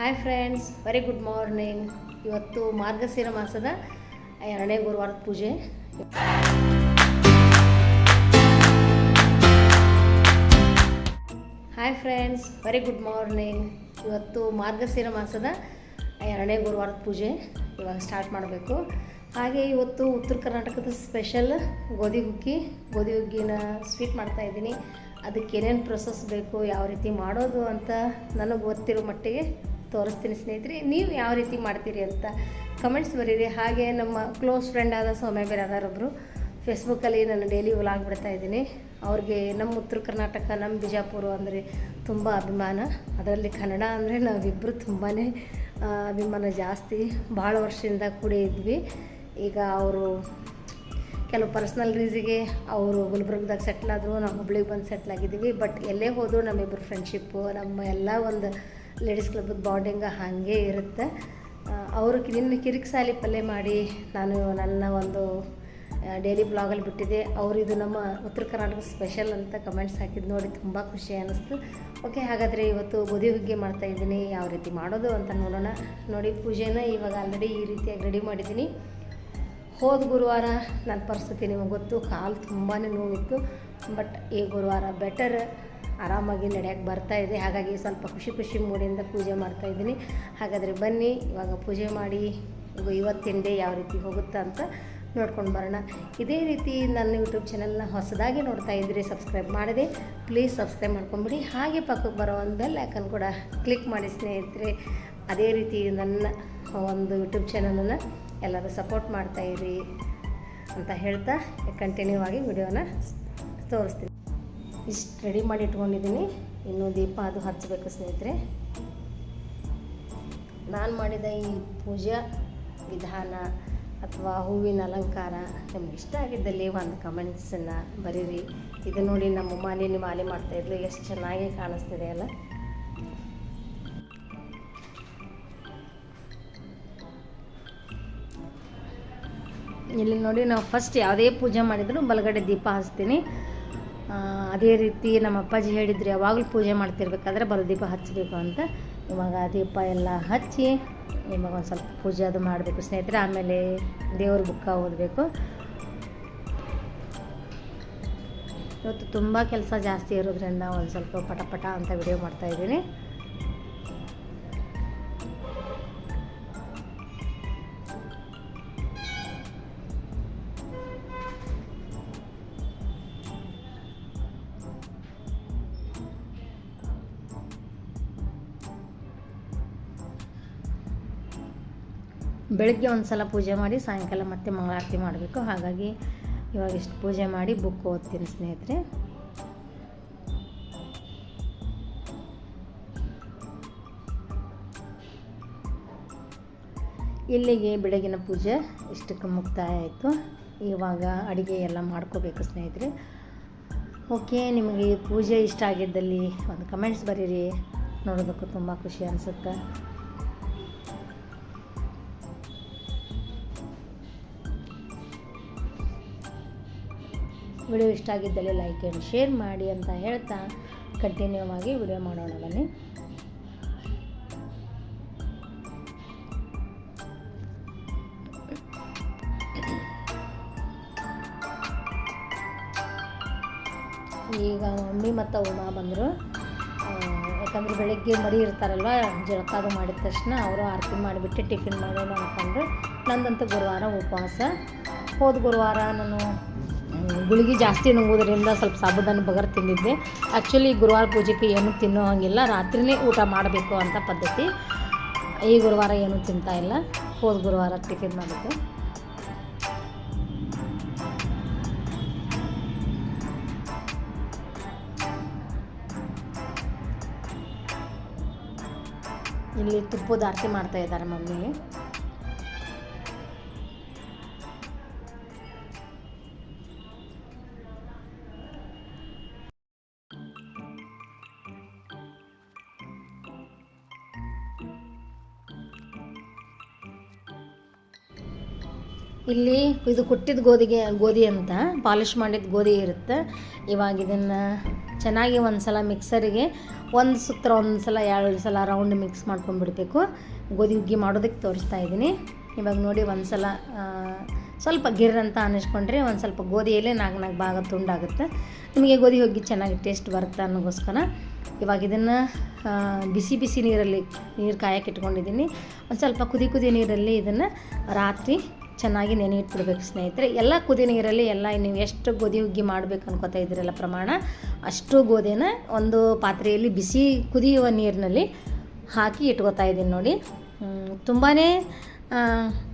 Hi friends very good morning ಇವತ್ತು ಮಾರ್ಗಶಿರ ಮಾಸದ ಎರಡನೇ ಗುರುವಾರದ ಪೂಜೆ. Hi friends very good morning ಇವತ್ತು ಮಾರ್ಗಶಿರ ಮಾಸದ ಎರಡನೇ ಗುರುವಾರದ ಪೂಜೆ. ಇವಾಗ ಸ್ಟಾರ್ಟ್ ಮಾಡಬೇಕು. ಹಾಗೆ ಇವತ್ತು ಉತ್ತರ ಕರ್ನಾಟಕದ ಸ್ಪೆಷಲ್ ಗೋಧಿ ಹುಗ್ಗಿ. ಗೋಧಿ ಹುಗ್ಗಿನ ಸ್ವೀಟ್ ಮಾಡ್ತಾ ಇದ್ದೀನಿ. ಅದಕ್ಕೆ ಏನೇನು ಪ್ರೊಸೆಸ್ ಬೇಕು, ಯಾವ ರೀತಿ ಮಾಡೋದು ಅಂತ ನನಗೆ ಗೊತ್ತಿರೋ ಮಟ್ಟಿಗೆ ತೋರಿಸ್ತೀನಿ ಸ್ನೇಹಿತರೆ, ನೀವು ಯಾವ ರೀತಿ ಮಾಡ್ತೀರಿ ಅಂತ ಕಮೆಂಟ್ಸ್ ಬರೀರಿ. ಹಾಗೆ ನಮ್ಮ ಕ್ಲೋಸ್ ಫ್ರೆಂಡ್ ಆದ ಸೌಮ್ಯ ಬಿರಾದಾರೊಬ್ಬರು ಫೇಸ್ಬುಕ್ಕಲ್ಲಿ ನಾನು ಡೈಲಿ ವ್ಲಾಗ್ ಬಿಡ್ತಾ ಇದ್ದೀನಿ. ಅವ್ರಿಗೆ ನಮ್ಮ ಉತ್ತರ ಕರ್ನಾಟಕ, ನಮ್ಮ ಬಿಜಾಪುರ ಅಂದರೆ ತುಂಬ ಅಭಿಮಾನ. ಅದರಲ್ಲಿ ಕನ್ನಡ ಅಂದರೆ ನಾವಿಬ್ಬರು ತುಂಬಾ ಅಭಿಮಾನ ಜಾಸ್ತಿ. ಭಾಳ ವರ್ಷದಿಂದ ಕೂಡಿ ಇದ್ವಿ. ಈಗ ಅವರು ಕೆಲವು ಪರ್ಸ್ನಲ್ ರೀಸಿಗೆ ಅವರು ಗುಲ್ಬರ್ಗದಾಗ ಸೆಟ್ಲ್ ಆದರು ನಾವು ಹುಬ್ಳಿಗೆ ಬಂದು ಸೆಟ್ಲ್ ಆಗಿದ್ದೀವಿ. ಬಟ್ ಎಲ್ಲೇ ಹೋದರೂ ನಮ್ಮಿಬ್ಬರು ಫ್ರೆಂಡ್ಶಿಪ್ಪು ನಮ್ಮ ಎಲ್ಲ ಒಂದು ಲೇಡೀಸ್ ಕ್ಲಬ್ಬದ ಬಾಂಡಿಂಗ್ ಹಾಗೆ ಇರುತ್ತೆ. ಅವರು ನಿನ್ನ ಕಿರಿಕ್ ಸಾಲಿ ಪಲ್ಯ ಮಾಡಿ ನಾನು ನನ್ನ ಒಂದು ಡೈಲಿ ಬ್ಲಾಗಲ್ಲಿ ಬಿಟ್ಟಿದ್ದೆ. ಅವರು ಇದು ನಮ್ಮ ಉತ್ತರ ಕರ್ನಾಟಕ ಸ್ಪೆಷಲ್ ಅಂತ ಕಮೆಂಟ್ಸ್ ಹಾಕಿದ್ದು ನೋಡಿ ತುಂಬ ಖುಷಿ ಅನ್ನಿಸ್ತು. ಓಕೆ ಹಾಗಾದರೆ ಇವತ್ತು ಗೋಧಿ ಹುಗ್ಗಿ ಮಾಡ್ತಾ ಇದ್ದೀನಿ. ಯಾವ ರೀತಿ ಮಾಡೋದು ಅಂತ ನೋಡೋಣ. ನೋಡಿ, ಪೂಜೆನ ಇವಾಗ ಆಲ್ರೆಡಿ ಈ ರೀತಿಯಾಗಿ ರೆಡಿ ಮಾಡಿದ್ದೀನಿ. ಹೋದ ಗುರುವಾರ ನನ್ನ ಪರಿಸ್ಥಿತಿ ನಿಮಗೆ ಗೊತ್ತು, ಕಾಲು ತುಂಬಾ ನೋವಿತ್ತು. ಬಟ್ ಈ ಗುರುವಾರ ಬೆಟರ್ ಆರಾಮಾಗಿ ನಡೆಯಕ್ಕೆ ಬರ್ತಾ ಇದೆ. ಹಾಗಾಗಿ ಸ್ವಲ್ಪ ಖುಷಿ ಖುಷಿ ಮೂಡಿಂದ ಪೂಜೆ ಮಾಡ್ತಾ ಇದ್ದೀನಿ. ಹಾಗಾದರೆ ಬನ್ನಿ, ಇವಾಗ ಪೂಜೆ ಮಾಡಿ ಇವ- ಇವತ್ತಿನ ಡೇ ಯಾವ ರೀತಿ ಹೋಗುತ್ತಾ ಅಂತ ನೋಡ್ಕೊಂಡು ಬರೋಣ. ಇದೇ ರೀತಿ ನನ್ನ ಯೂಟ್ಯೂಬ್ ಚಾನಲ್ನ ಹೊಸದಾಗಿ ನೋಡ್ತಾ ಇದ್ದರೆ ಸಬ್ಸ್ಕ್ರೈಬ್ ಮಾಡಿದೆ, ಪ್ಲೀಸ್ ಸಬ್ಸ್ಕ್ರೈಬ್ ಮಾಡ್ಕೊಂಬಿಡಿ. ಹಾಗೆ ಪಕ್ಕಕ್ಕೆ ಬರೋ ಒಂದು ಬೆಲ್ ಐಕನ್ ಕೂಡ ಕ್ಲಿಕ್ ಮಾಡಿ ಸ್ನೇಹಿತರೆ, ಅದೇ ರೀತಿ ನನ್ನ ಒಂದು ಯೂಟ್ಯೂಬ್ ಚಾನಲನ್ನು ಎಲ್ಲರೂ ಸಪೋರ್ಟ್ ಮಾಡ್ತಾ ಇರಿ ಅಂತ ಹೇಳ್ತಾ ಕಂಟಿನ್ಯೂ ಆಗಿ ವಿಡಿಯೋನ ತೋರಿಸ್ತೀನಿ. ಇಷ್ಟು ರೆಡಿ ಮಾಡಿ ಇಟ್ಕೊಂಡಿದ್ದೀನಿ. ಇನ್ನು ದೀಪ ಅದು ಹಚ್ಚಬೇಕು ಸ್ನೇಹಿತರೆ. ನಾನು ಮಾಡಿದ ಈ ಪೂಜಾ ವಿಧಾನ ಅಥವಾ ಹೂವಿನ ಅಲಂಕಾರ ನಿಮ್ಗೆ ಇಷ್ಟ ಆಗಿದ್ದಲ್ಲಿ ಒಂದು ಕಮೆಂಟ್ಸನ್ನು ಬರೀರಿ. ಇದು ನೋಡಿ ನಮ್ಮ ಮಾಲಿನಿ ಮಾಲೆ ಮಾಡ್ತಾಯಿದ್ಲು ಎಷ್ಟು ಚೆನ್ನಾಗಿ ಕಾಣಿಸ್ತಿದೆ ಅಲ್ಲ? ಇಲ್ಲಿ ನೋಡಿ ನಾವು ಫಸ್ಟ್ ಯಾವುದೇ ಪೂಜೆ ಮಾಡಿದ್ರು ಬಲಗಡೆ ದೀಪ ಹಚ್ತೀನಿ. ಅದೇ ರೀತಿ ನಮ್ಮ ಅಪ್ಪಾಜಿ ಹೇಳಿದ್ರು, ಯಾವಾಗಲೂ ಪೂಜೆ ಮಾಡ್ತಿರ್ಬೇಕಾದ್ರೆ ಬಲದೀಪ ಹಚ್ಚಬೇಕು ಅಂತ. ಇವಾಗ ದೀಪ ಎಲ್ಲ ಹಚ್ಚಿ, ಇವಾಗ ಒಂದು ಸ್ವಲ್ಪ ಪೂಜೆ ಅದು ಮಾಡಬೇಕು. ಸ್ನೇಹಿತರೆ, ಆಮೇಲೆ ದೇವ್ರ ಬುಕ್ಕ ಓದಬೇಕು. ಇವತ್ತು ತುಂಬ ಕೆಲಸ ಜಾಸ್ತಿ ಇರೋದ್ರಿಂದ ಒಂದು ಸ್ವಲ್ಪ ಪಟ ಅಂತ ವಿಡಿಯೋ ಮಾಡ್ತಾಯಿದ್ದೀನಿ ಬೆಳಗ್ಗೆ ಒಂದು ಸಲ ಪೂಜೆ ಮಾಡಿ ಸಾಯಂಕಾಲ ಮತ್ತೆ ಮಂಗಳಾರತಿ ಮಾಡಬೇಕು. ಹಾಗಾಗಿ ಇವಾಗ ಇಷ್ಟು ಪೂಜೆ ಮಾಡಿ ಬುಕ್ ಓದ್ತೀನಿ ಸ್ನೇಹಿತರೆ. ಇಲ್ಲಿಗೆ ಬೆಳಗಿನ ಪೂಜೆ ಇಷ್ಟಕ್ಕೆ ಮುಕ್ತಾಯ ಆಯಿತು. ಇವಾಗ ಅಡುಗೆ ಎಲ್ಲ ಮಾಡ್ಕೋಬೇಕು ಸ್ನೇಹಿತರೆ. ಓಕೆ, ನಿಮಗೆ ಪೂಜೆ ಇಷ್ಟ ಆಗಿದ್ದಲ್ಲಿ ಒಂದು ಕಮೆಂಟ್ಸ್ ಬರೀರಿ. ನೋಡೋದಕ್ಕೂ ತುಂಬ ಖುಷಿ ಅನಿಸುತ್ತೆ. ವಿಡಿಯೋ ಇಷ್ಟ ಆಗಿದ್ದಲ್ಲಿ ಲೈಕ್ ಆ್ಯಂಡ್ ಶೇರ್ ಮಾಡಿ ಅಂತ ಹೇಳ್ತಾ ಕಂಟಿನ್ಯೂ ಆಗಿ ವಿಡಿಯೋ ಮಾಡೋಣ ಬನ್ನಿ. ಈಗ ಮಮ್ಮಿ ಮತ್ತು ಉಮಾ ಬಂದರು. ಯಾಕಂದ್ರೆ ಬೆಳಗ್ಗೆ ಮರಿ ಇರ್ತಾರಲ್ವ ಜಳಕ ಮಾಡಿದ ತಕ್ಷಣ ಅವರು ಆರತಿ ಮಾಡಿಬಿಟ್ಟು ಟಿಫಿನ್ ಮಾಡೋಣ ಅಂದ್ಕೊಂಡು ನಂದಂತೂ ಗುರುವಾರ ಉಪವಾಸ. ಹೋದ ಗುರುವಾರ ನಾನು ಗುಳಿಗೆ ಜಾಸ್ತಿ ನುಂಗೋದ್ರಿಂದ ಸ್ವಲ್ಪ ಸಾಬುದಾನ ಬಗರ್ ತಿಂದಿದ್ದೆ. ಆ್ಯಕ್ಚುಲಿ ಗುರುವಾರ ಪೂಜೆಗೆ ಏನು ತಿನ್ನೋ ಹಂಗಿಲ್ಲ. ರಾತ್ರಿನೇ ಊಟ ಮಾಡಬೇಕು ಅಂತ ಪದ್ಧತಿ. ಈ ಗುರುವಾರ ಏನೂ ತಿಂತಾ ಇಲ್ಲ. ಹೋದ ಗುರುವಾರ ಟಿಫಿನ್ ಮಾಡಿದ್ದೆ. ಇಲ್ಲಿ ತುಪ್ಪದ ಆರತಿ ಮಾಡ್ತಾ ಇದ್ದಾರೆ ಮಮ್ಮಿ ಇಲ್ಲಿ ಇದು ಕುಟ್ಟಿದ ಗೋಧಿಗೆ, ಗೋಧಿ ಅಂತ, ಪಾಲಿಶ್ ಮಾಡಿದ ಗೋಧಿ ಇರುತ್ತೆ. ಇವಾಗ ಇದನ್ನು ಚೆನ್ನಾಗಿ ಒಂದು ಸಲ ಮಿಕ್ಸರಿಗೆ, ಒಂದು ಸುತ್ತ ಒಂದು ಸಲ ಎರಡು ಸಲ ರೌಂಡ್ ಮಿಕ್ಸ್ ಮಾಡ್ಕೊಂಡ್ಬಿಡ್ಬೇಕು. ಗೋಧಿ ಹುಗ್ಗಿ ಮಾಡೋದಕ್ಕೆ ತೋರಿಸ್ತಾ ಇದ್ದೀನಿ. ಇವಾಗ ನೋಡಿ ಒಂದು ಸಲ ಸ್ವಲ್ಪ ಗಿರ್ ಅಂತ ಅನ್ನಿಸ್ಕೊಂಡ್ರೆ ಒಂದು ಸ್ವಲ್ಪ ಗೋಧಿಯಲ್ಲೇ ನಾಲ್ಕು ನಾಲ್ಕು ಭಾಗ ತುಂಡಾಗುತ್ತೆ. ನಿಮಗೆ ಗೋಧಿ ಹುಗ್ಗಿ ಚೆನ್ನಾಗಿ ಟೇಸ್ಟ್ ಬರುತ್ತೆ ಅನ್ನೋಗೋಸ್ಕರ. ಇವಾಗ ಇದನ್ನು ಬಿಸಿ ಬಿಸಿ ನೀರಲ್ಲಿ, ನೀರು ಕಾಯಕ್ಕೆ ಇಟ್ಕೊಂಡಿದ್ದೀನಿ. ಒಂದು ಸ್ವಲ್ಪ ಕುದಿ ಕುದಿ ನೀರಲ್ಲಿ ಇದನ್ನು ರಾತ್ರಿ ಚೆನ್ನಾಗಿ ನೆನೆ ಇಟ್ಬಿಡ್ಬೇಕು ಸ್ನೇಹಿತರೆ. ಎಲ್ಲ ಕುದಿ ನೀರಲ್ಲಿ ಎಲ್ಲ ನೀವು ಎಷ್ಟು ಗೋಧಿ ಹುಗ್ಗಿ ಮಾಡಬೇಕು ಅನ್ಕೋತಾ ಇದ್ದೀರಲ್ಲ ಪ್ರಮಾಣ, ಅಷ್ಟು ಗೋಧಿನ ಒಂದು ಪಾತ್ರೆಯಲ್ಲಿ ಬಿಸಿ ಕುದಿಯುವ ನೀರಿನಲ್ಲಿ ಹಾಕಿ ಇಟ್ಕೋತಾ ಇದ್ದೀನಿ ನೋಡಿ. ತುಂಬಾ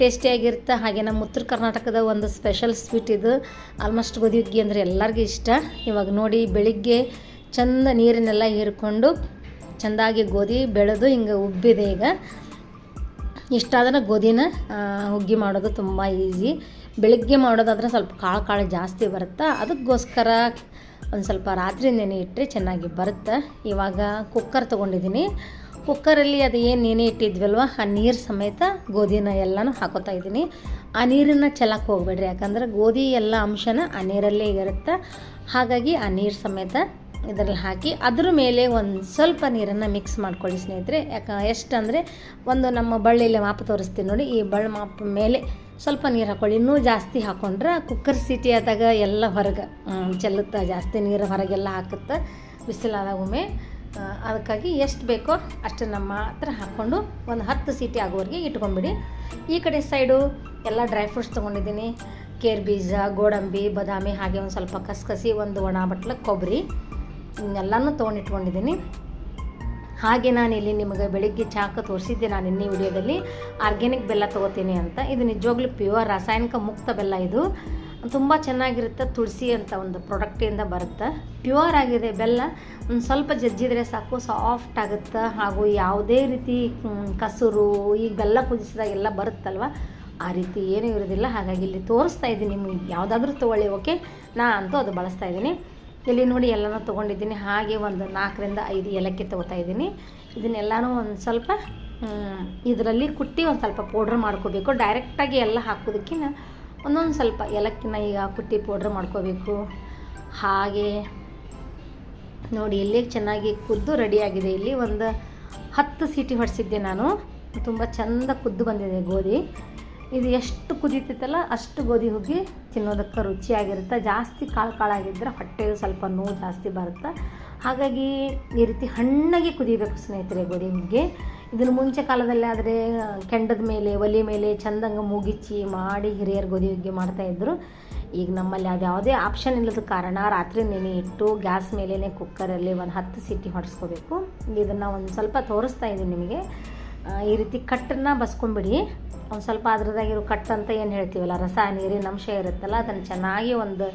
ಟೇಸ್ಟಿಯಾಗಿರುತ್ತೆ ಹಾಗೆ ನಮ್ಮ ಉತ್ತರ ಕರ್ನಾಟಕದ ಒಂದು ಸ್ಪೆಷಲ್ ಸ್ವೀಟ್ ಇದು. ಆಲ್ಮೋಸ್ಟ್ ಗೋಧಿ ಹುಗ್ಗಿ ಅಂದರೆ ಎಲ್ಲರಿಗೂ ಇಷ್ಟ. ಇವಾಗ ನೋಡಿ, ಬೆಳಿಗ್ಗೆ ಚಂದ ನೀರನ್ನೆಲ್ಲ ಹೀರ್ಕೊಂಡು ಚೆಂದಾಗಿ ಗೋಧಿ ಬೆಳೆದು ಹಿಂಗೆ ಉಬ್ಬಿದೆ ಈಗ. ಇಷ್ಟಾದ್ರೆ ಗೋಧಿನ ಹುಗ್ಗಿ ಮಾಡೋದು ತುಂಬ ಈಸಿ ಬೆಳಗ್ಗೆ ಮಾಡೋದಾದ್ರೆ ಸ್ವಲ್ಪ ಕಾಳು ಕಾಳು ಜಾಸ್ತಿ ಬರುತ್ತೆ, ಅದಕ್ಕೋಸ್ಕರ ಒಂದು ಸ್ವಲ್ಪ ರಾತ್ರಿ ನೆನೆ ಇಟ್ಟರೆ ಚೆನ್ನಾಗಿ ಬರುತ್ತೆ. ಇವಾಗ ಕುಕ್ಕರ್ ತೊಗೊಂಡಿದ್ದೀನಿ ಕುಕ್ಕರಲ್ಲಿ ಅದು ಏನು ನೆನೆ ಇಟ್ಟಿದ್ವಲ್ವ, ಆ ನೀರು ಸಮೇತ ಗೋಧಿನ ಎಲ್ಲನೂ ಹಾಕೋತಾ ಇದ್ದೀನಿ. ಆ ನೀರನ್ನು ಚೆಲ್ಲಕ್ಕೆ ಹೋಗ್ಬೇಡ್ರಿ, ಯಾಕಂದ್ರೆ ಗೋಧಿ ಎಲ್ಲ ಅಂಶನ ಆ ನೀರಲ್ಲೇ ಇರುತ್ತೆ. ಹಾಗಾಗಿ ಆ ನೀರು ಸಮೇತ ಇದರಲ್ಲಿ ಹಾಕಿ ಅದ್ರ ಮೇಲೆ ಒಂದು ಸ್ವಲ್ಪ ನೀರನ್ನು ಮಿಕ್ಸ್ ಮಾಡ್ಕೊಳ್ಳಿ ಸ್ನೇಹಿತರೆ. ಯಾಕೆ ಎಷ್ಟಂದರೆ ಒಂದು ನಮ್ಮ ಬಳ್ಳಿಯಲ್ಲಿ ಮಾಪ ತೋರಿಸ್ತೀನಿ ನೋಡಿ, ಈ ಬಳ್ಳಿ ಮಾಪ ಮೇಲೆ ಸ್ವಲ್ಪ ನೀರು ಹಾಕೊಳ್ಳಿ. ಇನ್ನೂ ಜಾಸ್ತಿ ಹಾಕೊಂಡ್ರೆ ಕುಕ್ಕರ್ ಸೀಟಿ ಆದಾಗ ಎಲ್ಲ ಹೊರಗೆ ಚೆಲ್ಲುತ್ತೆ, ಜಾಸ್ತಿ ನೀರು ಹೊರಗೆಲ್ಲ ಹಾಕುತ್ತೆ ಬಿಸಿಲಾದಾಗ ಒಮ್ಮೆ ಅದಕ್ಕಾಗಿ ಎಷ್ಟು ಬೇಕೋ ಅಷ್ಟು ನಮ್ಮ ಹತ್ರ ಹಾಕ್ಕೊಂಡು ಒಂದು ಹತ್ತು ಸೀಟಿ ಆಗೋವರೆಗೆ ಇಟ್ಕೊಂಡ್ಬಿಡಿ. ಈ ಕಡೆ ಸೈಡು ಎಲ್ಲ ಡ್ರೈ ಫ್ರೂಟ್ಸ್ ತೊಗೊಂಡಿದ್ದೀನಿ. ಕೇರ್ ಬೀಜ, ಗೋಡಂಬಿ, ಬಾದಾಮಿ, ಹಾಗೆ ಒಂದು ಸ್ವಲ್ಪ ಕಸಕಸಿ ಒಂದು ಒಣ ಬಟ್ಲ ಕೊಬ್ಬರಿ ಎಲ್ಲನೂ ತೊಗೊಂಡಿಟ್ಕೊಂಡಿದ್ದೀನಿ. ಹಾಗೆ ನಾನು ಇಲ್ಲಿ ನಿಮಗೆ ಬೆಳಿಗ್ಗೆ ಚಾಕ ತೋರಿಸಿದ್ದೆ ನಾನು ಇನ್ನೇ ವಿಡಿಯೋದಲ್ಲಿ. ಆರ್ಗ್ಯಾನಿಕ್ ಬೆಲ್ಲ ತೊಗೋತೀನಿ ಅಂತ. ಇದು ನಿಜವಾಗ್ಲೂ ಪ್ಯೂರ್ ರಾಸಾಯನಿಕ ಮುಕ್ತ ಬೆಲ್ಲ ಇದು. ತುಂಬ ಚೆನ್ನಾಗಿರುತ್ತೆ ತುಳಸಿ ಅಂತ ಒಂದು ಪ್ರಾಡಕ್ಟಿಂದ ಬರುತ್ತೆ. ಪ್ಯೂರ್ ಆಗಿದೆ ಬೆಲ್ಲ. ಒಂದು ಸ್ವಲ್ಪ ಜಜ್ಜಿದ್ರೆ ಸಾಕು ಸಾಫ್ಟ್ ಆಗುತ್ತೆ? ಹಾಗೂ ಯಾವುದೇ ರೀತಿ ಕಸರು ಈಗ ಬೆಲ್ಲ ಕುದಿಸಿದಾಗ ಎಲ್ಲ ಬರುತ್ತಲ್ವ? ಆ ರೀತಿ ಏನೂ ಇರೋದಿಲ್ಲ. ಹಾಗಾಗಿ ಇಲ್ಲಿ ತೋರಿಸ್ತಾ ಇದ್ದೀನಿ ನಿಮಗೆ. ಯಾವುದಾದ್ರೂ ತೊಗೊಳ್ಳಿ ಓಕೆ ನಾ ಅಂತೂ ಅದು ಬಳಸ್ತಾ ಇದ್ದೀನಿ. ಇಲ್ಲಿ ನೋಡಿ ಎಲ್ಲನೂ ತೊಗೊಂಡಿದ್ದೀನಿ. ಹಾಗೆ ಒಂದು ನಾಲ್ಕರಿಂದ ಐದು ಏಲಕ್ಕಿ ತೊಗೋತಾ ಇದ್ದೀನಿ. ಇದನ್ನೆಲ್ಲನೂ ಒಂದು ಸ್ವಲ್ಪ ಇದರಲ್ಲಿ ಕುಟ್ಟಿ ಒಂದು ಸ್ವಲ್ಪ ಪೌಡ್ರ್ ಮಾಡ್ಕೋಬೇಕು. ಡೈರೆಕ್ಟಾಗಿ ಎಲ್ಲ ಹಾಕೋದಕ್ಕಿಂತ ಒಂದೊಂದು ಸ್ವಲ್ಪ ಏಲಕ್ಕಿನ ಈಗ ಕುಟ್ಟಿ ಪೌಡ್ರ್ ಮಾಡ್ಕೋಬೇಕು. ಹಾಗೆ ನೋಡಿ, ಇಲ್ಲಿ ಚೆನ್ನಾಗಿ ಕುದ್ದು ರೆಡಿಯಾಗಿದೆ ಇಲ್ಲಿ ಒಂದು ಹತ್ತು ಸೀಟಿ ಹೊಡೆಸಿದ್ದೆ ನಾನು. ತುಂಬ ಚೆಂದ ಕುದ್ದು ಬಂದಿದೆ ಗೋಧಿ. ಇದು ಎಷ್ಟು ಕುದೀತೈತಲ್ಲ ಅಷ್ಟು ಗೋಧಿ ಹುಗ್ಗಿ ತಿನ್ನೋದಕ್ಕೆ ರುಚಿಯಾಗಿರುತ್ತೆ. ಜಾಸ್ತಿ ಕಾಳು ಕಾಳಾಗಿದ್ದರೆ ಹೊಟ್ಟೆಗೆ ಸ್ವಲ್ಪ ನೋವು ಜಾಸ್ತಿ ಬರುತ್ತೆ. ಹಾಗಾಗಿ ಈ ರೀತಿ ಹಣ್ಣಾಗಿ ಕುದಿಬೇಕು ಸ್ನೇಹಿತರೆ ಗೋಧಿ ಹುಗ್ಗಿ. ಇದನ್ನು ಮುಂಚೆ ಕಾಲದಲ್ಲಿ ಆದರೆ, ಕೆಂಡದ ಮೇಲೆ, ಒಲೆ ಮೇಲೆ ಚಂದಂಗೆ ಮುಗಿಚಿ ಮಾಡಿ ಹಿರಿಯರು ಗೋಧಿ ಹುಗ್ಗಿ ಮಾಡ್ತಾಯಿದ್ರು ಈಗ ನಮ್ಮಲ್ಲಿ ಅದು ಯಾವುದೇ ಆಪ್ಷನ್ ಇಲ್ಲದ ಕಾರಣ ರಾತ್ರಿ ನೆನೆ ಇಟ್ಟು ಗ್ಯಾಸ್ ಮೇಲೇ ಕುಕ್ಕರಲ್ಲಿ ಒಂದು ಹತ್ತು ಸಿಟಿ ಹೊಡೆಸ್ಕೋಬೇಕು. ಇದನ್ನು ಒಂದು ಸ್ವಲ್ಪ ತೋರಿಸ್ತಾ ಇದ್ದೀನಿ ನಿಮಗೆ. ಈ ರೀತಿ ಕಟ್ಟನ್ನು ಬಸ್ಕೊಂಬಿಡಿ. ಒಂದು ಸ್ವಲ್ಪ ಅದ್ರದಾಗಿರೋ ಕಟ್ ಅಂತ ಏನು ಹೇಳ್ತೀವಲ್ಲ, ರಸ ನೀರಿನ ಅಂಶ ಇರುತ್ತಲ್ಲ, ಅದನ್ನು ಚೆನ್ನಾಗಿ ಒಂದು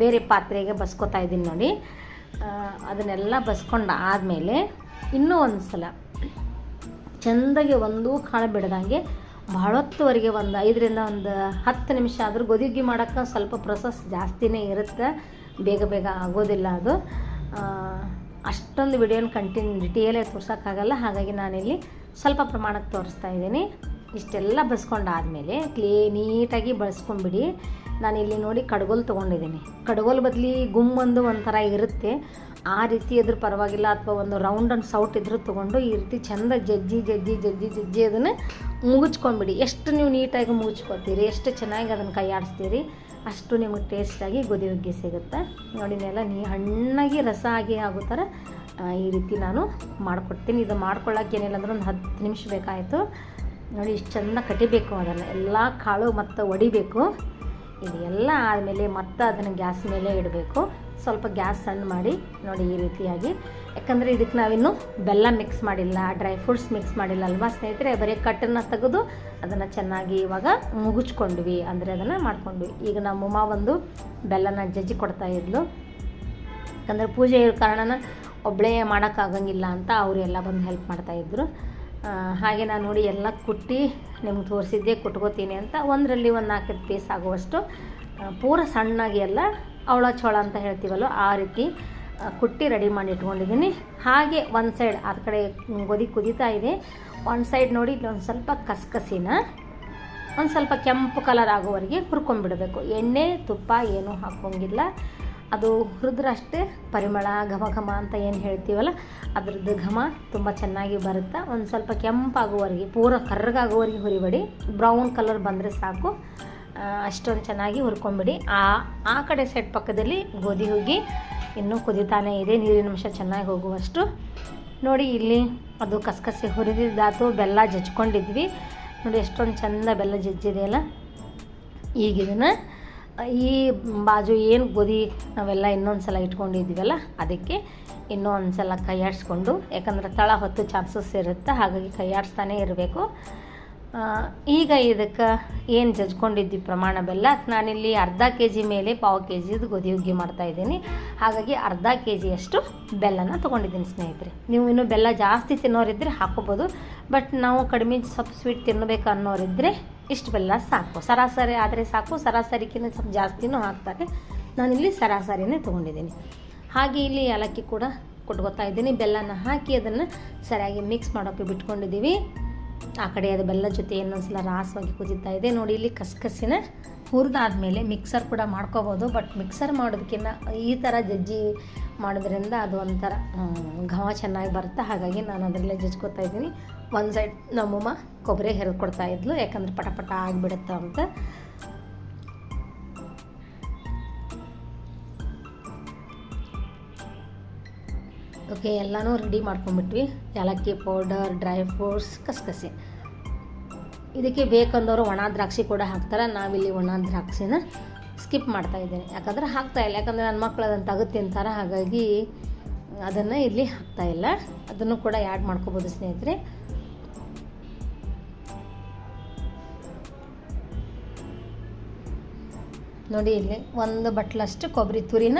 ಬೇರೆ ಪಾತ್ರೆಗೆ ಬಸ್ಕೊತಾ ಇದ್ದೀನಿ ನೋಡಿ. ಅದನ್ನೆಲ್ಲ ಬಸ್ಕೊಂಡು ಆದಮೇಲೆ ಇನ್ನೂ ಒಂದು ಸಲ ಚೆಂದಾಗಿ ಒಂದೂ ಕಾಳು ಬಿಡದಂಗೆ ಭಾಳೊತ್ತುವರೆಗೆ ಒಂದು ಐದರಿಂದ ಒಂದು ಹತ್ತು ನಿಮಿಷ ಆದರೂ ಗೊದಿಗ್ಗಿ ಮಾಡೋಕ್ಕೆ ಸ್ವಲ್ಪ ಪ್ರೊಸೆಸ್ ಜಾಸ್ತಿನೇ ಇರುತ್ತೆ. ಬೇಗ ಬೇಗ ಆಗೋದಿಲ್ಲ ಅದು. ಅಷ್ಟೊಂದು ವಿಡಿಯೋನ ಕಂಟಿನ್ಯೂ ಡಿಟೇಲೇ ತೋರ್ಸೋಕ್ಕಾಗಲ್ಲ. ಹಾಗಾಗಿ ನಾನಿಲ್ಲಿ ಸ್ವಲ್ಪ ಪ್ರಮಾಣಕ್ಕೆ ತೋರಿಸ್ತಾ ಇದ್ದೀನಿ. ಇಷ್ಟೆಲ್ಲ ಬಸ್ಕೊಂಡಾದಮೇಲೆ ಕ್ಲೀ ನೀಟಾಗಿ ಬಳಸ್ಕೊಂಬಿಡಿ ಇಲ್ಲಿ ನೋಡಿ ಕಡ್ಗೋಲು ತೊಗೊಂಡಿದ್ದೀನಿ. ಕಡ್ಗೋಲು ಬದಲಿ ಗುಮ್ಮೊಂದು ಒಂಥರ ಇರುತ್ತೆ. ಆ ರೀತಿ ಇದ್ರೂ ಪರವಾಗಿಲ್ಲ, ಅಥವಾ ಒಂದು ರೌಂಡ್ ಅಂಡ್ ಸೌಟ್ ಇದ್ರೂ ತೊಗೊಂಡು ಈ ರೀತಿ ಚೆಂದ ಜಜ್ಜಿ ಜಜ್ಜಿ ಜಜ್ಜಿ ಜಜ್ಜಿ ಅದನ್ನು ಮುಗಿಸ್ಕೊಂಬಿಡಿ ಎಷ್ಟು ನೀವು ನೀಟಾಗಿ ಮುಗಿಸ್ಕೊತೀರಿ ಎಷ್ಟು ಚೆನ್ನಾಗಿ ಅದನ್ನು ಕೈ ಆಡಿಸ್ತೀರಿ ಅಷ್ಟು ನಿಮಗೆ ಟೇಸ್ಟಾಗಿ ಗೋಧಿ ಹುಗ್ಗಿ ಸಿಗುತ್ತೆ. ನೋಡಿ ನೆಲ ನೀ ಹಣ್ಣಾಗಿ, ರಸ ಆಗಿ ಆಗೋ ಥರ ಈ ರೀತಿ ನಾನು ಮಾಡಿಕೊಡ್ತೀನಿ. ಇದು ಮಾಡ್ಕೊಳ್ಳೋಕೆ ಏನಿಲ್ಲ ಅಂದ್ರೆ ಒಂದು ಹತ್ತು ನಿಮಿಷ ಬೇಕಾಯಿತು. ನೋಡಿ, ಇಷ್ಟು ಚೆಂದ ಕಟಿಬೇಕು ಅದನ್ನು. ಎಲ್ಲ ಕಾಳು ಮತ್ತು ಒಡಿಬೇಕು ಇದು ಎಲ್ಲ ಆದಮೇಲೆ ಮತ್ತೆ ಅದನ್ನು ಗ್ಯಾಸ್ ಮೇಲೆ ಇಡಬೇಕು. ಸ್ವಲ್ಪ ಗ್ಯಾಸ್ ಸಣ್ಣ ಮಾಡಿ ನೋಡಿ ಈ ರೀತಿಯಾಗಿ. ಯಾಕಂದರೆ ಇದಕ್ಕೆ ನಾವಿನ್ನೂ ಬೆಲ್ಲ ಮಿಕ್ಸ್ ಮಾಡಿಲ್ಲ ಡ್ರೈ ಫ್ರೂಟ್ಸ್ ಮಿಕ್ಸ್ ಮಾಡಿಲ್ಲ ಅಲ್ವಾ ಸ್ನೇಹಿತರೆ? ಬರೀ ಕಟ್ಟನ್ನು ತೆಗೆದು ಅದನ್ನು ಚೆನ್ನಾಗಿ ಇವಾಗ ಮುಗಿಸ್ಕೊಂಡ್ವಿ ಅಂದರೆ ಅದನ್ನು ಮಾಡ್ಕೊಂಡ್ವಿ. ಈಗ ನಮ್ಮಮ್ಮ ಒಂದು ಬೆಲ್ಲನ ಜಜ್ಜಿ ಕೊಡ್ತಾ ಇದ್ಲು. ಯಾಕಂದರೆ ಪೂಜೆ ಇರೋ ಕಾರಣನ ಒಬ್ಬಳೇ ಮಾಡೋಕ್ಕಾಗಂಗಿಲ್ಲ ಅಂತ ಅವರು ಎಲ್ಲ ಬಂದು ಹೆಲ್ಪ್ ಮಾಡ್ತಾಯಿದ್ರು ಹಾಗೆ ನಾನು ನೋಡಿ ಎಲ್ಲ ಕುಟ್ಟಿ ನಿಮ್ಗೆ ತೋರಿಸಿದ್ದೆ ಕುಟ್ಕೋತೀನಿ ಅಂತ ಒಂದರಲ್ಲಿ ಒಂದು ನಾಲ್ಕೈದು ಪೀಸ್ ಆಗುವಷ್ಟು ಪೂರ ಸಣ್ಣಾಗಿ ಎಲ್ಲ ಅವಳ ಚೋಳ ಅಂತ ಹೇಳ್ತೀವಲ್ಲ ಆ ರೀತಿ ಕುಟ್ಟಿ ರೆಡಿ ಮಾಡಿ ಇಟ್ಕೊಂಡಿದ್ದೀನಿ. ಹಾಗೆ ಒಂದು ಸೈಡ್ ಆ ಕಡೆ ಗೋಧಿ ಕುದೀತಾ ಇದೆ. ಒಂದು ಸೈಡ್ ನೋಡಿ ಇಲ್ಲೊಂದು ಸ್ವಲ್ಪ ಕಸಕಸಿನ, ಒಂದು ಸ್ವಲ್ಪ ಕೆಂಪು ಕಲರ್ ಆಗೋವರೆಗೆ ಹುರ್ಕೊಂಡ್ಬಿಡಬೇಕು. ಎಣ್ಣೆ, ತುಪ್ಪ ಏನೂ ಹಾಕೋಂಗಿಲ್ಲ ಅದು ಹುರಿದ್ರೆ ಅಷ್ಟೇ ಪರಿಮಳ, ಘಮ ಘಮ ಅಂತ ಏನು ಹೇಳ್ತೀವಲ್ಲ, ಅದ್ರದ್ದು ಘಮ ತುಂಬ ಚೆನ್ನಾಗಿ ಬರುತ್ತೆ. ಒಂದು ಸ್ವಲ್ಪ ಕೆಂಪಾಗುವವರೆಗೆ, ಪೂರ ಕರ್ರಗಾಗುವವರೆಗೆ ಹುರಿಬೇಡಿ. ಬ್ರೌನ್ ಕಲರ್ ಬಂದರೆ ಸಾಕು. ಅಷ್ಟೊಂದು ಚೆನ್ನಾಗಿ ಹುರ್ಕೊಂಬಿಡಿ. ಆ ಆ ಕಡೆ ಸೈಡ್ ಪಕ್ಕದಲ್ಲಿ ಗೋಧಿ ಹುಗ್ಗಿ ಇನ್ನೂ ಕುದಿತಾನೇ ಇದೆ. ನೀರಿನ ಅಂಶ ಚೆನ್ನಾಗಿ ಹೋಗುವಷ್ಟು. ನೋಡಿ, ಇಲ್ಲಿ ಅದು ಕಸಕಸೆ ಹುರಿದಿದ್ದಾತು. ಬೆಲ್ಲ ಜಜ್ಕೊಂಡಿದ್ವಿ. ನೋಡಿ, ಎಷ್ಟೊಂದು ಚಂದ ಬೆಲ್ಲ ಜಜ್ಜಿದೆಯಲ್ಲ. ಈಗ ಇದನ್ನು ಈ ಬಾಜು ಏನು ಗೋಧಿ ನಾವೆಲ್ಲ ಇನ್ನೊಂದು ಸಲ ಇಟ್ಕೊಂಡಿದ್ದೀವಲ್ಲ, ಅದಕ್ಕೆ ಇನ್ನೂ ಒಂದು ಸಲ ಕೈಯಾಡಿಸ್ಕೊಂಡು, ಯಾಕಂದ್ರೆ ತಳ ಹೊತ್ತು ಚಾನ್ಸಸ್ ಇರುತ್ತೆ, ಹಾಗಾಗಿ ಕೈಯಾಡಿಸ್ತಾನೆ ಇರಬೇಕು. ಈಗ ಇದಕ್ಕೆ ಏನು ಜಜ್ಕೊಂಡಿದ್ವಿ ಪ್ರಮಾಣ ಬೆಲ್ಲ, ನಾನಿಲ್ಲಿ ಅರ್ಧ ಕೆ ಜಿ ಮೇಲೆ ಪಾವು ಕೆ ಜಿದು ಗೋಧಿ ಹುಗ್ಗಿ ಮಾಡ್ತಾಯಿದ್ದೀನಿ ಹಾಗಾಗಿ ಅರ್ಧ ಕೆ ಜಿಯಷ್ಟು ಬೆಲ್ಲನ ತೊಗೊಂಡಿದ್ದೀನಿ ಸ್ನೇಹಿತರೆ. ನೀವು ಇನ್ನೂ ಬೆಲ್ಲ ಜಾಸ್ತಿ ತಿನ್ನೋರಿದ್ದರೆ ಹಾಕೋಬೋದು ಬಟ್ ನಾವು ಕಡಿಮೆ ಸ್ವಲ್ಪ ಸ್ವೀಟ್ ತಿನ್ನಬೇಕು ಅನ್ನೋರಿದ್ದರೆ ಇಷ್ಟು ಬೆಲ್ಲ ಸಾಕು. ಸರಾಸರಿ ಆದರೆ ಸಾಕು, ಸರಾಸರಿಗಿಂತ ಸ್ವಲ್ಪ ಜಾಸ್ತಿನೂ ಹಾಕ್ತಾರೆ. ನಾನಿಲ್ಲಿ ಸರಾಸರಿನೇ ತೊಗೊಂಡಿದ್ದೀನಿ. ಹಾಗೆ ಇಲ್ಲಿ ಏಲಕ್ಕಿ ಕೂಡ ಕೊಟ್ಕೋತಾ ಇದ್ದೀನಿ. ಬೆಲ್ಲನ ಹಾಕಿ ಅದನ್ನು ಸರಿಯಾಗಿ ಮಿಕ್ಸ್ ಮಾಡೋಕ್ಕೆ ಬಿಟ್ಕೊಂಡಿದ್ದೀವಿ. ಆ ಕಡೆ ಅದು ಬೆಲ್ಲ ಜೊತೆ ಇನ್ನೊಂದ್ಸಲ ರಾಸವಾಗಿ ಕುದೀತಾ ಇದೆ. ನೋಡಿ, ಇಲ್ಲಿ ಕಸಕಸಿನ ಹುರಿದಾದ್ಮೇಲೆ ಮಿಕ್ಸರ್ ಕೂಡ ಮಾಡ್ಕೋಬೋದು ಬಟ್ ಮಿಕ್ಸರ್ ಮಾಡೋದಕ್ಕಿಂತ ಈ ಥರ ಜಜ್ಜಿ ಮಾಡೋದ್ರಿಂದ ಅದು ಒಂಥರ ಘಮ ಚೆನ್ನಾಗಿ ಬರುತ್ತೆ. ಹಾಗಾಗಿ ನಾನು ಅದರಲ್ಲೇ ಜಜ್ಕೋತಾ ಇದ್ದೀನಿ. ಒಂದು ಸೈಡ್ ನಮ್ಮಮ್ಮ ಕೊಬ್ಬರಿ ಹೆರ್ಕೊಡ್ತಾ ಇದ್ಲು, ಯಾಕಂದ್ರೆ ಪಟ ಪಟ ಆಗಿಬಿಡುತ್ತೆ ಅಂತ. ಓಕೆ ಎಲ್ಲನೂ ರೆಡಿ ಮಾಡ್ಕೊಂಬಿಟ್ವಿ ಏಲಕ್ಕಿ ಪೌಡರ್ ಡ್ರೈ ಫ್ರೂಟ್ಸ್ ಕಸಕಸಿ. ಇದಕ್ಕೆ ಬೇಕಂದವರು ಒಣ ದ್ರಾಕ್ಷಿ ಕೂಡ ಹಾಕ್ತಾರೆ. ನಾವಿಲ್ಲಿ ಒಣ ದ್ರಾಕ್ಷಿನ ಸ್ಕಿಪ್ ಮಾಡ್ತಾ ಇದ್ದೇನೆ ಯಾಕಂದ್ರೆ ಹಾಕ್ತಾಯಿಲ್ಲ ಯಾಕಂದರೆ ನನ್ನ ಮಕ್ಕಳು ಅದನ್ನು ತೆಗೆದು ತಿಂತಾರೆ. ಹಾಗಾಗಿ ಅದನ್ನು ಇಲ್ಲಿ ಹಾಕ್ತಾಯಿಲ್ಲ ಅದನ್ನು ಕೂಡ ಆ್ಯಡ್ ಮಾಡ್ಕೋಬೋದು ಸ್ನೇಹಿತರೆ. ನೋಡಿ ಇಲ್ಲಿ ಒಂದು ಬಟ್ಲಷ್ಟು ಕೊಬ್ಬರಿ ತುರಿನ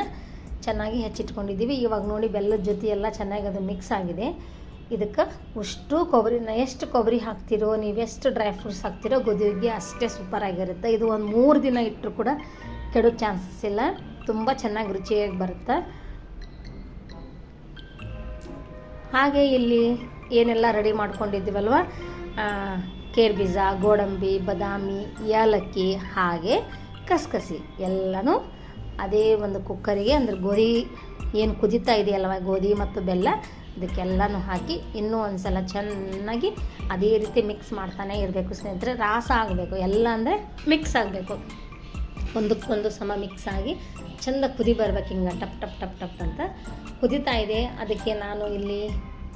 ಚೆನ್ನಾಗಿ ಹೆಚ್ಚಿಟ್ಕೊಂಡಿದ್ದೀವಿ. ಇವಾಗ ನೋಡಿ ಬೆಲ್ಲದ ಜೊತೆ ಎಲ್ಲ ಚೆನ್ನಾಗಿ ಅದು ಮಿಕ್ಸ್ ಆಗಿದೆ. ಇದಕ್ಕೆ ಅಷ್ಟು ಕೊಬ್ಬರಿನ ಎಷ್ಟು ಕೊಬ್ಬರಿ ಹಾಕ್ತಿರೋ, ನೀವು ಎಷ್ಟು ಡ್ರೈ ಫ್ರೂಟ್ಸ್ ಹಾಕ್ತಿರೋ ಗೋಧಿಗೆ ಅಷ್ಟೇ ಸೂಪರ್ ಆಗಿರುತ್ತೆ. ಇದು ಒಂದು ಮೂರು ದಿನ ಇಟ್ಟರು ಕೂಡ ಕೆಡೋ ಚಾನ್ಸಸ್ ಇಲ್ಲ. ತುಂಬ ಚೆನ್ನಾಗಿ ರುಚಿಯಾಗಿ ಬರುತ್ತೆ. ಹಾಗೆ ಇಲ್ಲಿ ಏನೆಲ್ಲ ರೆಡಿ ಮಾಡ್ಕೊಂಡಿದ್ದೀವಲ್ವ? ಕೇರ್ ಬೀಜ, ಗೋಡಂಬಿ, ಬದಾಮಿ, ಏಲಕ್ಕಿ, ಹಾಗೆ ಕಸಕಸಿ. ಎಲ್ಲನೂ ಅದೇ ಒಂದು ಕುಕ್ಕರಿಗೆ ಅಂದರೆ ಗೋಧಿ ಏನು ಕುದಿತಾ ಇದೆಯಲ್ವ? ಗೋಧಿ ಮತ್ತು ಬೆಲ್ಲ. ಇದಕ್ಕೆಲ್ಲನೂ ಹಾಕಿ ಇನ್ನೂ ಒಂದು ಸಲ ಚೆನ್ನಾಗಿ ಅದೇ ರೀತಿ ಮಿಕ್ಸ್ ಮಾಡ್ತಾನೆ ಇರಬೇಕು ಸ್ನೇಹಿತರೆ. ರಾಸ ಆಗಬೇಕು, ಎಲ್ಲ ಅಂದರೆ ಮಿಕ್ಸ್ ಆಗಬೇಕು. ಒಂದಕ್ಕೊಂದು ಸಮ ಮಿಕ್ಸ್ ಆಗಿ ಚೆಂದ ಕುದಿ ಬರ್ಬೇಕು ಹಿಂಗೆ, ಟಪ್ ಟಪ್ ಟಪ್ ಟಪ್ ಅಂತ. ಕುದಿತಾ ಇದೆ. ಅದಕ್ಕೆ ನಾನು ಇಲ್ಲಿ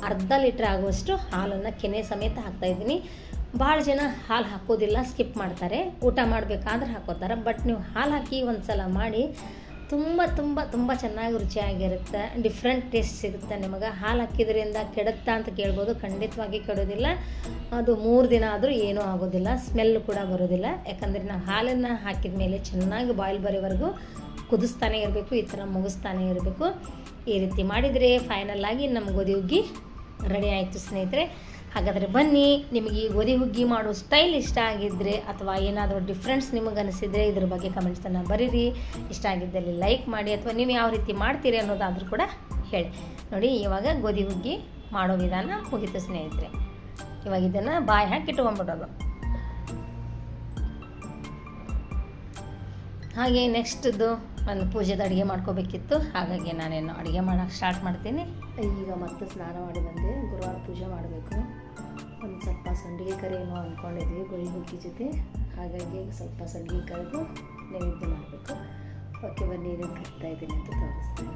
ಅರ್ಧ ಲೀಟ್ರ್ ಆಗುವಷ್ಟು ಹಾಲನ್ನು ಕೆನೆ ಸಮೇತ ಹಾಕ್ತಾಯಿದ್ದೀನಿ ಭಾಳ ಜನ ಹಾಲು ಹಾಕೋದಿಲ್ಲ ಸ್ಕಿಪ್ ಮಾಡ್ತಾರೆ. ಊಟ ಮಾಡಬೇಕಾದ್ರೆ ಹಾಕೋತಾರೆ. ಬಟ್ ನೀವು ಹಾಲು ಹಾಕಿ ಒಂದು ಸಲ ಮಾಡಿ ತುಂಬ ತುಂಬ ತುಂಬ ಚೆನ್ನಾಗಿ ರುಚಿಯಾಗಿರುತ್ತೆ. ಡಿಫ್ರೆಂಟ್ ಟೇಸ್ಟ್ ಸಿಗುತ್ತೆ ನಿಮಗೆ. ಹಾಲು ಹಾಕಿದ್ರಿಂದ ಕೆಡುತ್ತಾ ಅಂತ ಕೇಳ್ಬೋದು. ಖಂಡಿತವಾಗಿ ಕೆಡೋದಿಲ್ಲ ಅದು ಮೂರು ದಿನ ಆದರೂ ಏನೂ ಆಗೋದಿಲ್ಲ. ಸ್ಮೆಲ್ ಕೂಡ ಬರೋದಿಲ್ಲ ಯಾಕಂದರೆ ನಾವು ಹಾಲನ್ನು ಹಾಕಿದ ಮೇಲೆ ಚೆನ್ನಾಗಿ ಬಾಯ್ಲ್ ಬರೋವರೆಗೂ ಕುದಿಸ್ತಾನೆ ಇರಬೇಕು, ಈ ಥರ ಮುಗಿಸ್ತಾನೆ ಇರಬೇಕು. ಈ ರೀತಿ ಮಾಡಿದರೆ ಫೈನಲ್ ಆಗಿ ನಮ್ಮ ಗೋಧಿ ಹುಗ್ಗಿ ರೆಡಿ ಆಯಿತು ಸ್ನೇಹಿತರೆ. ಹಾಗಾದರೆ ಬನ್ನಿ, ನಿಮಗೆ ಈ ಗೋಧಿ ಹುಗ್ಗಿ ಮಾಡೋ ಸ್ಟೈಲ್ ಇಷ್ಟ ಆಗಿದ್ದರೆ ಅಥವಾ ಏನಾದರೂ ಡಿಫ್ರೆನ್ಸ್ ನಿಮಗೆ ಅನಿಸಿದರೆ ಇದ್ರ ಬಗ್ಗೆ ಕಮೆಂಟ್ಸನ್ನು ಬರೀರಿ. ಇಷ್ಟ ಆಗಿದ್ದಲ್ಲಿ ಲೈಕ್ ಮಾಡಿ ಅಥವಾ ನೀವು ಯಾವ ರೀತಿ ಮಾಡ್ತೀರಿ ಅನ್ನೋದಾದರೂ ಕೂಡ ಹೇಳಿ. ನೋಡಿ, ಇವಾಗ ಗೋಧಿ ಹುಗ್ಗಿ ಮಾಡೋ ವಿಧಾನ ಮುಗಿತು ಸ್ನೇಹಿತರೆ. ಇವಾಗ ಇದನ್ನು ಬಾಯಿ ಹಾಕಿ ಇಟ್ಕೊಂಡ್ಬಿಡೋದು ಹಾಗೆ ನೆಕ್ಸ್ಟ್ದು ಒಂದು ಪೂಜೆದ ಅಡುಗೆ ಮಾಡ್ಕೋಬೇಕಿತ್ತು. ಹಾಗಾಗಿ ನಾನೇನು ಅಡುಗೆ ಮಾಡೋಕ್ಕೆ ಸ್ಟಾರ್ಟ್ ಮಾಡ್ತೀನಿ. ಈಗ ಮತ್ತೆ ಸ್ನಾನ ಮಾಡಿ ಬಂದೆ. ಗುರುವಾರ ಪೂಜೆ ಮಾಡಬೇಕು. ಒಂದು ಸ್ವಲ್ಪ ಸಂಡಿಗೆ ಕರಿ ಏನೋ ಅಂದ್ಕೊಂಡಿದ್ವಿ ಗೋಳಿ ಹುಗ್ಗಿ ಜೊತೆ. ಹಾಗಾಗಿ ಸ್ವಲ್ಪ ಸಂಡಿಗೆ ಕರೆದು ನೈವೇದ್ಯ ಮಾಡಬೇಕು. ಓಕೆ, ಬನ್ನಿ, ಇದನ್ನು ಕಟ್ತಾ ಇದ್ದೀನಿ ಅಂತ ತೋರಿಸ್ತೀನಿ.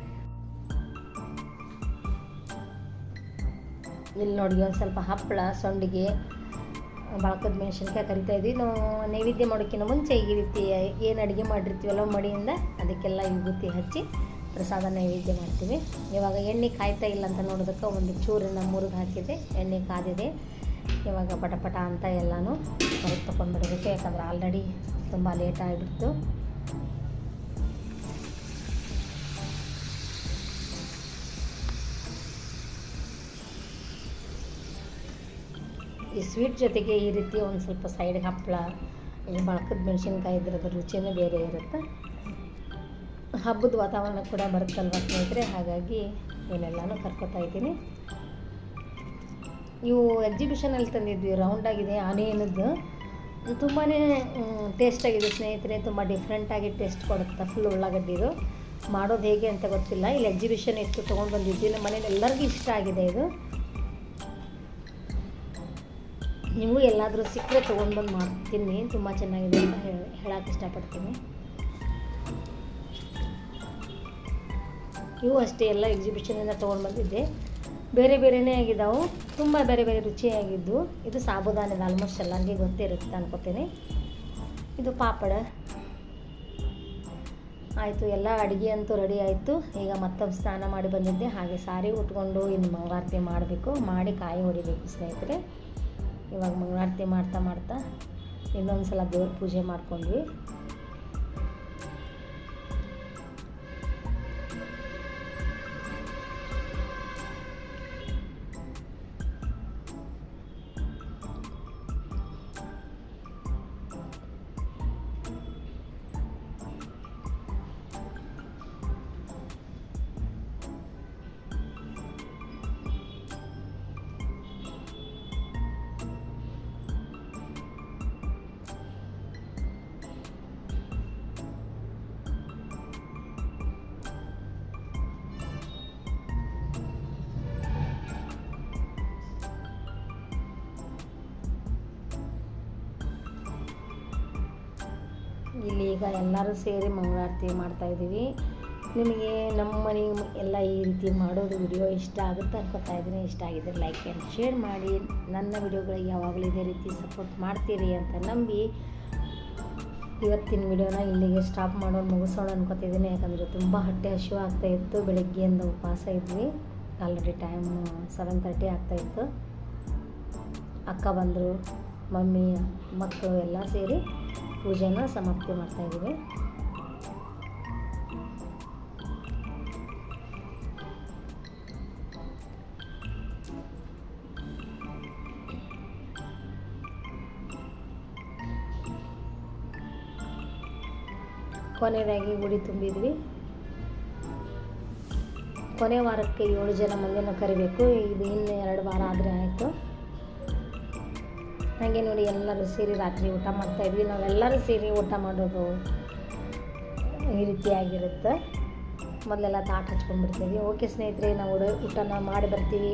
ಇಲ್ಲಿ ನೋಡಿ, ಒಂದು ಸ್ವಲ್ಪ ಹಪ್ಪಳ, ಸಂಡಿಗೆ, ಬಳಕದ ಮೆಣಸಿನ್ಕಾಯಿ ಕರಿತಾ ಇದ್ವಿ. ನಾವು ನೈವೇದ್ಯ ಮಾಡೋಕ್ಕಿಂತ ಮುಂಚೆ ಈ ರೀತಿ ಏನು ಅಡುಗೆ ಮಾಡಿರ್ತೀವಲ್ಲ ಮಡಿಯಿಂದ ಅದಕ್ಕೆಲ್ಲ ವಿಭೂತಿ ಹಚ್ಚಿ ಪ್ರಸಾದ ನೈವೇದ್ಯ ಮಾಡ್ತೀವಿ. ಇವಾಗ ಎಣ್ಣೆ ಕಾಯ್ತಾ ಇಲ್ಲ ಅಂತ ನೋಡೋದಕ್ಕೆ ಒಂದು ಚೂರನ್ನ ಮುರಿದು ಹಾಕಿದೆ. ಎಣ್ಣೆ ಕಾದಿದೆ. ಇವಾಗ ಪಟ ಪಟ ಅಂತ ಎಲ್ಲನೂ ಹೊರಗೆ ತೊಗೊಂಡ್ಬಿಡಬೇಕು ಯಾಕಂದ್ರೆ ಆಲ್ರೆಡಿ ತುಂಬ ಲೇಟ್ ಆಗಿಬಿಡ್ತು. ಈ ಸ್ವೀಟ್ ಜೊತೆಗೆ ಈ ರೀತಿ ಒಂದು ಸ್ವಲ್ಪ ಸೈಡ್ಗೆ ಹಪ್ಪಳ, ಇಲ್ಲಿ ಬಳಕದ ಮೆಣಸಿನ್ಕಾಯಿ ಇದ್ರದ್ದು ರುಚಿನೇ ಬೇರೆ ಇರುತ್ತೆ. ಹಬ್ಬದ ವಾತಾವರಣ ಕೂಡ ಬರುತ್ತಲ್ವ ಸ್ನೇಹಿತರೆ? ಹಾಗಾಗಿ ಇವನ್ನೆಲ್ಲನೂ ಕರ್ಕೊತಾ ಇದ್ದೀನಿ. ಇವು ಎಕ್ಸಿಬಿಷನಲ್ಲಿ ತಂದಿದ್ವಿ ರೌಂಡ್ ಆಗಿದೆ ಆನಿಯನದ್ದು ತುಂಬಾ ಟೇಸ್ಟಾಗಿದೆ ಸ್ನೇಹಿತರೆ, ತುಂಬ ಡಿಫ್ರೆಂಟಾಗಿ ಟೇಸ್ಟ್ ಕೊಡುತ್ತೆ ಫುಲ್ ಉಳ್ಳಾಗಡ್ಡಿದು ಮಾಡೋದು ಹೇಗೆ ಅಂತ ಗೊತ್ತಿಲ್ಲ. ಇಲ್ಲಿ ಎಕ್ಸಿಬಿಷನ್ ಇತ್ತು, ತೊಗೊಂಡು ಬಂದಿದ್ವಿ. ನಮ್ಮ ಮನೇಲಿ ಎಲ್ಲರಿಗೂ ಇಷ್ಟ ಆಗಿದೆ ಇದು. ನೀವು ಎಲ್ಲಾದರೂ ಸಿಕ್ಕರೆ ತೊಗೊಂಡು ಬಂದು ಮಾಡ್ತೀನಿ. ತುಂಬ ಚೆನ್ನಾಗಿದೆ ಅಂತ ಹೇಳಿ ಹೇಳಕ್ಕೆ ಇಷ್ಟಪಡ್ತೀನಿ. ಇವು ಅಷ್ಟೇ, ಎಲ್ಲ ಎಕ್ಸಿಬಿಷನಿಂದ ತೊಗೊಂಡು ಬಂದಿದ್ದೆ. ಬೇರೆ ಬೇರೆನೇ ಆಗಿದ್ದಾವೆ ತುಂಬ ಬೇರೆ ಬೇರೆ ರುಚಿಯಾಗಿದ್ದು. ಇದು ಸಾಬುದಾನದ ಆಲ್ಮೋಸ್ಟ್ ಎಲ್ಲರಿಗೆ ಗೊತ್ತಿರುತ್ತೆ ಅನ್ಕೋತೀನಿ. ಇದು ಪಾಪಡ. ಆಯಿತು, ಎಲ್ಲ ಅಡುಗೆ ಅಂತೂ ರೆಡಿ ಆಯಿತು. ಈಗ ಮತ್ತೊಮ್ಮೆ ಸ್ನಾನ ಮಾಡಿ ಬಂದಿದ್ದೆ. ಹಾಗೆ ಸಾರಿ ಉಟ್ಕೊಂಡು ಇನ್ನು ಮಂಗಳಾರತಿ ಮಾಡಬೇಕು. ಮಾಡಿ ಕಾಯಿ ಹೊಡಿಬೇಕು ಸ್ನೇಹಿತರೆ. ಇವಾಗ ಮಂಗಳಾರತಿ ಮಾಡ್ತಾ ಮಾಡ್ತಾ ಇನ್ನೊಂದು ಸಲ ದೇವ್ರ ಪೂಜೆ ಮಾಡ್ಕೊಂಡ್ವಿ. ಈಗ ಎಲ್ಲರೂ ಸೇರಿ ಮಂಗಳಾರತಿ ಮಾಡ್ತಾ ಇದ್ದೀವಿ. ನಿಮಗೆ ನಮ್ಮ ಮನೆ ಎಲ್ಲ ಈ ರೀತಿ ಮಾಡೋದು ವಿಡಿಯೋ ಇಷ್ಟ ಆಗುತ್ತೆ ಅನ್ಕೋತಾ ಇದ್ದೀನಿ. ಇಷ್ಟ ಆಗಿದ್ದರೆ ಲೈಕ್ ಆ್ಯಂಡ್ ಶೇರ್ ಮಾಡಿ. ನನ್ನ ವಿಡಿಯೋಗಳಿಗೆ ಯಾವಾಗಲೂ ಇದೇ ರೀತಿ ಸಪೋರ್ಟ್ ಮಾಡ್ತೀರಿ ಅಂತ ನಂಬಿ ಇವತ್ತಿನ ವಿಡಿಯೋನ ಇಲ್ಲಿಗೆ ಸ್ಟಾಪ್ ಮಾಡೋಣ, ಮುಗಿಸೋಣ ಅನ್ಕೋತಿದ್ದೀನಿ. ಯಾಕಂದರೆ ತುಂಬ ಹೊಟ್ಟೆ ಹಸಿವು ಆಗ್ತಾ ಇತ್ತು. ಬೆಳಗ್ಗೆಯಿಂದ ಉಪವಾಸ ಇದ್ವಿ. ಆಲ್ರೆಡಿ ಟೈಮ್ ಸೆವೆನ್ ತರ್ಟಿ ಆಗ್ತಾಯಿತ್ತು ಅಕ್ಕ ಬಂದರು, ಮಮ್ಮಿ, ಮಕ್ಕಳು ಎಲ್ಲ ಸೇರಿ ಪೂಜೆನ ಸಮಾಪ್ತಿ ಮಾಡ್ತಾಯಿದ್ದೀವಿ ಕೊನೆಯದಾಗಿ ಗುಡಿ ತುಂಬಿದ್ವಿ. ಕೊನೆ ವಾರಕ್ಕೆ ಏಳು ಜನ ಮಂದಿನ ಕರಿಬೇಕು. ಇದು ಇನ್ನು ಎರಡು ವಾರ ಆದರೆ ಆಯಿತು. ಹಾಗೆ ನೋಡಿ ಎಲ್ಲರೂ ಸೇರಿ ರಾತ್ರಿ ಊಟ ಮಾಡ್ತಾಯಿದ್ವಿ ನಾವೆಲ್ಲರೂ ಸೇರಿ ಊಟ ಮಾಡೋದು ಈ ರೀತಿಯಾಗಿರುತ್ತೆ ಮೊದಲೆಲ್ಲ ತಾಟ್ ಹಚ್ಕೊಂಡ್ಬಿಡ್ತೀವಿ ಓಕೆ ಸ್ನೇಹಿತರೆ, ನಾವು ಊಟ ಊಟನ ಮಾಡಿ ಬರ್ತೀವಿ.